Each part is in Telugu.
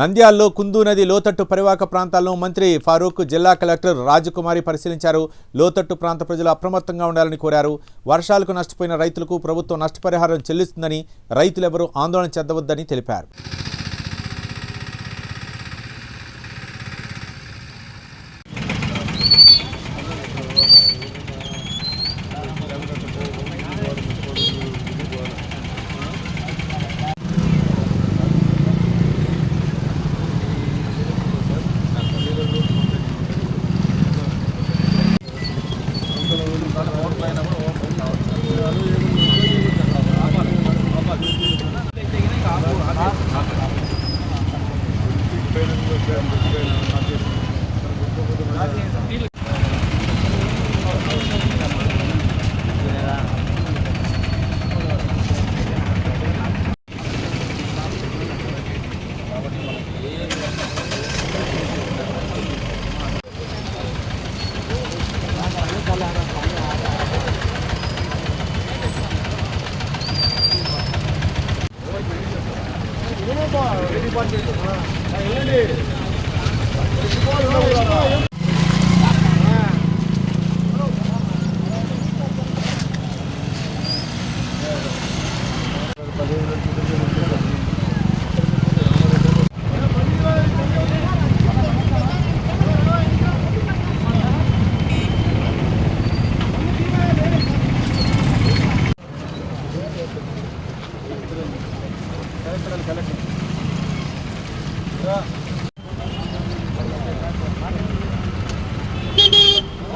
నంద్యాల్లో కుందు నది లోతట్టు పరివాహక ప్రాంతాలను మంత్రి ఫారూక్ జిల్లా కలెక్టర్ రాజకుమారి పరిశీలించారు. లోతట్టు ప్రాంత ప్రజలు అప్రమత్తంగా ఉండాలని కోరారు. వర్షాలకు నష్టపోయిన రైతులకు ప్రభుత్వం నష్టపరిహారం చెల్లిస్తుందని రైతులెవరూ ఆందోళన చెందవద్దని తెలిపారు. ಮಾಡ್ತೀವಿ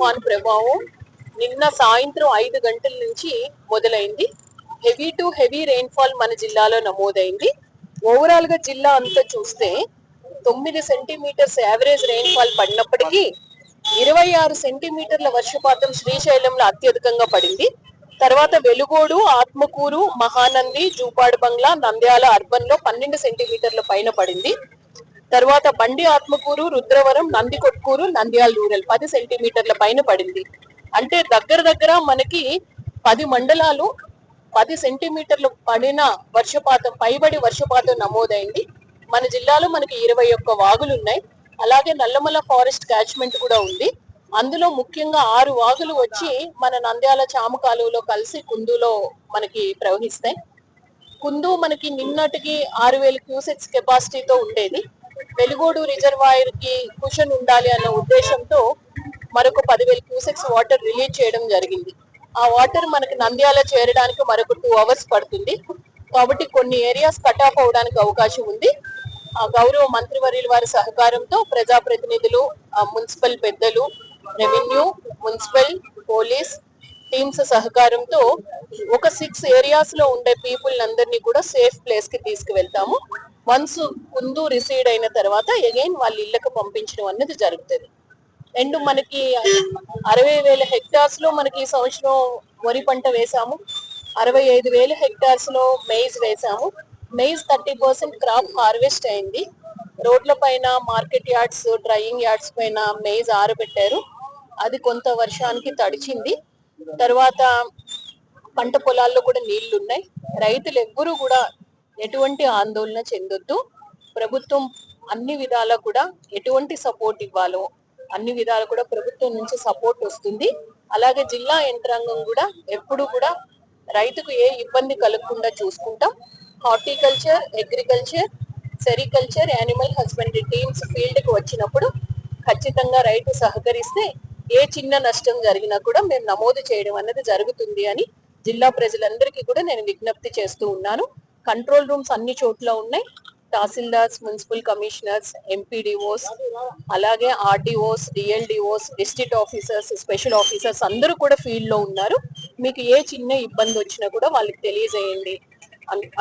తుఫాన్ ప్రభావం నిన్న సాయంత్రం ఐదు గంటల నుంచి మొదలైంది. హెవీ టు హెవీ రెయిన్ఫాల్ మన జిల్లాలో నమోదైంది. ఓవరాల్గా జిల్లా అంతా చూస్తే తొమ్మిది సెంటీమీటర్స్ యావరేజ్ రెయిన్ఫాల్ పడినప్పటికీ ఇరవై ఆరు సెంటీమీటర్ల వర్షపాతం శ్రీశైలంలో అత్యధికంగా పడింది. తర్వాత వెలుగోడు ఆత్మకూరు మహానంది జూపాడు బంగ్లా నంద్యాల అర్బన్లో పన్నెండు సెంటీమీటర్ల పైన పడింది. తర్వాత బండి ఆత్మకూరు రుద్రవరం నందికొట్కూరు నంద్యాల రూరల్ పది సెంటీమీటర్ల పైన పడింది. అంటే దగ్గర దగ్గర మనకి పది మండలాలు పది సెంటీమీటర్లు పడిన వర్షపాతం పైబడి వర్షపాతం నమోదైంది. మన జిల్లాలో మనకి ఇరవై ఒక్క వాగులు ఉన్నాయి అలాగే నల్లమల ఫారెస్ట్ క్యాచ్మెంట్ కూడా ఉంది. అందులో ముఖ్యంగా ఆరు వాగులు వచ్చి మన నంద్యాల చాము కాలువలో కలిసి కుందులో మనకి ప్రవహిస్తాయి. కుందు మనకి నిన్నటికి ఆరు వేల క్యూసెక్స్ కెపాసిటీతో ఉండేది. వెలుగోడు రిజర్వాయర్కి కుషన్ ఉండాలి అన్న ఉద్దేశంతో మరొక పదివేల క్యూసెక్స్ వాటర్ రిలీజ్ చేయడం జరిగింది. ఆ వాటర్ మనకు నంద్యాల చేరడానికి మరొక టూ అవర్స్ పడుతుంది. కాబట్టి కొన్ని ఏరియాస్ కట్ ఆఫ్ అవడానికి అవకాశం ఉంది. ఆ గౌరవ మంత్రివర్యుల వారి సహకారంతో ప్రజాప్రతినిధులు ఆ మున్సిపల్ పెద్దలు రెవెన్యూ మున్సిపల్ పోలీస్ టీమ్స్ సహకారంతో ఒక సిక్స్ ఏరియాస్లో ఉండే పీపుల్ అందరినీ కూడా సేఫ్ ప్లేస్కి తీసుకువెళ్తాము. వన్స్ కుందు రిసీడ్ అయిన తర్వాత అగైన్ వాళ్ళ ఇళ్ళకి పంపించడం అనేది జరుగుతుంది. అండ్ మనకి అరవై వేల హెక్టార్స్లో మనకి ఈ సంవత్సరం వరి పంట వేసాము. అరవై ఐదు వేల హెక్టార్స్లో మెయిజ్ వేసాము. Maize thirty percent crop harvest అయింది. రోడ్ల పైన మార్కెట్ యార్డ్స్ డ్రైయింగ్ యార్డ్స్ పైన మెయిజ్ ఆరబెట్టారు. అది కొంత వర్షానికి తడిచింది. తర్వాత పంట పొలాల్లో కూడా నీళ్ళు ఉన్నాయి రైతులు ఎవ్వరూ కూడా ఎటువంటి ఆందోళన చెందొద్దు. ప్రభుత్వం అన్ని విధాలా కూడా ఎటువంటి సపోర్ట్ ఇవ్వాలో అన్ని విధాలు కూడా ప్రభుత్వం నుంచి సపోర్ట్ వస్తుంది. అలాగే జిల్లా యంత్రాంగం కూడా ఎప్పుడు కూడా రైతుకు ఏ ఇబ్బంది కలగకుండా చూసుకుంటాం. Horticulture agriculture sericulture animal husbandry teams ఫీల్డ్కి వచ్చినప్పుడు ఖచ్చితంగా రైతు సహకరిస్తే ఏ చిన్న నష్టం జరిగినా కూడా మేము నమోదు చేయడం అనేది జరుగుతుంది అని జిల్లా ప్రజలందరికీ కూడా నేను విజ్ఞప్తి చేస్తూ ఉన్నాను. కంట్రోల్ రూమ్స్ అన్ని చోట్ల ఉన్నాయి. తహసీల్దార్స్ మున్సిపల్ కమిషనర్స్ ఎంపీడీఓస్ అలాగే RDOs DLDOs district officers special officers అందరూ కూడా ఫీల్డ్లో ఉన్నారు. మీకు ఏ చిన్న ఇబ్బంది వచ్చినా కూడా వాళ్ళకి తెలియజేయండి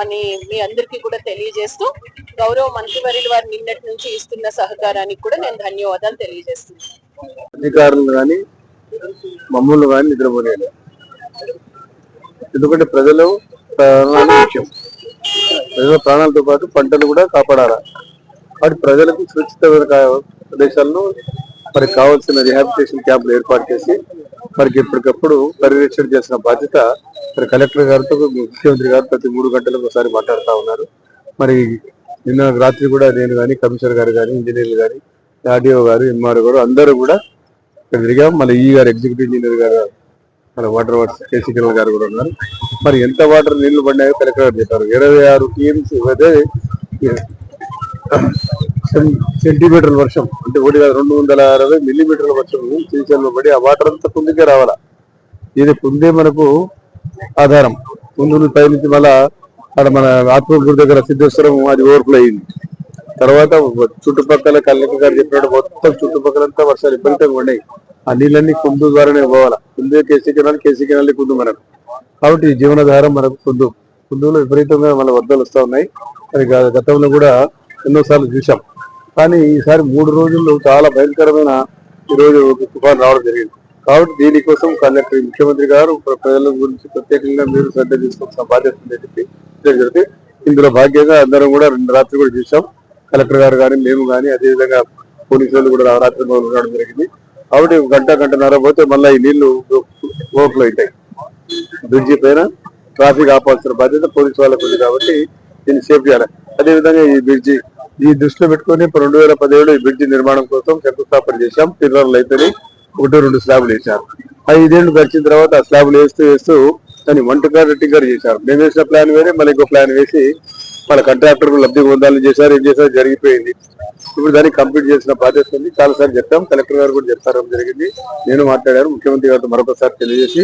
అని మీ అందరికీ కూడా తెలియజేస్తూ గౌరవ మంత్రివర్యులు వారు నిన్నటి నుంచి ఇస్తున్న సహకారానికి కూడా నేను ధన్యవాదాలు తెలియజేస్తున్నాను. అధికారులు కానీ మమ్మల్ని కానీ నిద్రపోలేదు. ఎందుకంటే ప్రజలు ప్రాణాలు ముఖ్యం. ప్రజల ప్రాణాలతో పాటు పంటలు కూడా కాపాడాలి? కాబట్టి ప్రజలకు సురక్షితమైన ప్రదేశాలను మరి కావాల్సిన రిహాబిటేషన్ క్యాంపులు ఏర్పాటు చేసి మనకి ఎప్పటికప్పుడు పర్యవేక్షణ చేసిన బాధ్యత మరి కలెక్టర్ గారితో ముఖ్యమంత్రి గారు ప్రతి మూడు గంటలకు ఒకసారి మాట్లాడుతూ ఉన్నారు. మరి నిన్న రాత్రి కూడా నేను కానీ కమిషనర్ గారు కానీ ఇంజనీర్లు కానీ ఆర్డీఓ గారు ఎంఆర్ఓ గారు అందరూ కూడా ఇక్కడ తిరిగాం. మళ్ళీ ఈ గారు ఎగ్జిక్యూటివ్ ఇంజనీర్ గారు మన వాటర్ వర్క్స్ కేసీ కిరణ్ గారు కూడా ఉన్నారు. మరి ఎంత వాటర్ నీళ్ళు పడినాయో కలెక్టర్ చెప్పారు. ఇరవై ఆరు టీఎంసీ అదే సెంటీమీటర్ల వర్షం. అంటే ఒకటి రెండు వందల అరవై మిల్లీమీటర్ల వర్షం శ్రీశైలంలో పడి ఆ వాటర్ అంతా కుందికే రావాలా? ఇది కుందే మనకు ఆధారం. ముందు పై నుంచి మళ్ళా అక్కడ మన ఆత్మకూరు దగ్గర సిద్ధేశ్వరం అది ఓవర్ఫ్లో అయింది. తర్వాత చుట్టుపక్కల కలెక్టర్ గారు చెప్పినట్టు మొత్తం చుట్టుపక్కలంతా వర్షాలు విపరీతంగా ఉన్నాయి. ఆ నీళ్ళన్నీ కుందు ద్వారానే పోవాలి. కుందే KC canal KC canal Kundu మనకు. కాబట్టి ఈ జీవనాధారం మనకు కుందు. కుందులో విపరీతంగా మన వరదలు వస్తూ ఉన్నాయి. అది గతంలో కూడా ఎన్నోసార్లు చూసాం కానీ ఈసారి మూడు రోజుల్లో చాలా భయంకరమైన ఈ రోజు ఒక తుఫాన్ రావడం జరిగింది. కాబట్టి దీనికోసం కలెక్టర్ ముఖ్యమంత్రి గారు ప్రజల గురించి ప్రత్యేకంగా మీరు శ్రద్ధ తీసుకోవాల్సిన బాధ్యత ఉందని చెప్పి ఇందులో భాగ్యంగా అందరం కూడా రెండు రాత్రి కూడా చూసాం కలెక్టర్ గారు కానీ మేము కానీ అదేవిధంగా వాళ్ళు కూడా రాత్రి ఉండడం జరిగింది. కాబట్టి గంట గంట గంటన్నర పోతే మళ్ళీ ఈ నీళ్ళు ఓట్లు అవుతాయి బ్రిడ్జి పైన ట్రాఫిక్ ఆపాల్సిన బాధ్యత పోలీసు వాళ్ళకు ఉంది కాబట్టి దీన్ని సేఫ్ చేయాలి. అదేవిధంగా ఈ బ్రిడ్జి ఈ దృష్టిలో పెట్టుకొని రెండు వేల పదిహేడు ఈ బ్రిడ్జి నిర్మాణం కోసం శంకుస్థాపన చేశాం. పిల్లర్లు అయితేనే ఒకటి రెండు స్లాబ్లు వేశారు. ఐదేళ్ళు గడిచిన తర్వాత ఆ స్లాబ్లు వేస్తూ వేస్తూ దాన్ని వంటకారు టిగ్గర్ చేశారు. మేము వేసిన ప్లాన్ వేరే మళ్ళీ ఇంకో ప్లాన్ వేసి వాళ్ళ కాంట్రాక్టర్ లబ్ధి పొందాలని చేశారు ఏం చేశారు? జరిగిపోయింది. ఇప్పుడు దాన్ని కంప్లీట్ చేసిన బాధ్యత ఉంది. చాలా సార్లు చెప్పాం కలెక్టర్ గారు కూడా చెప్తారు జరిగింది. నేను మాట్లాడారు ముఖ్యమంత్రి గారితో మరొకసారి తెలియజేసి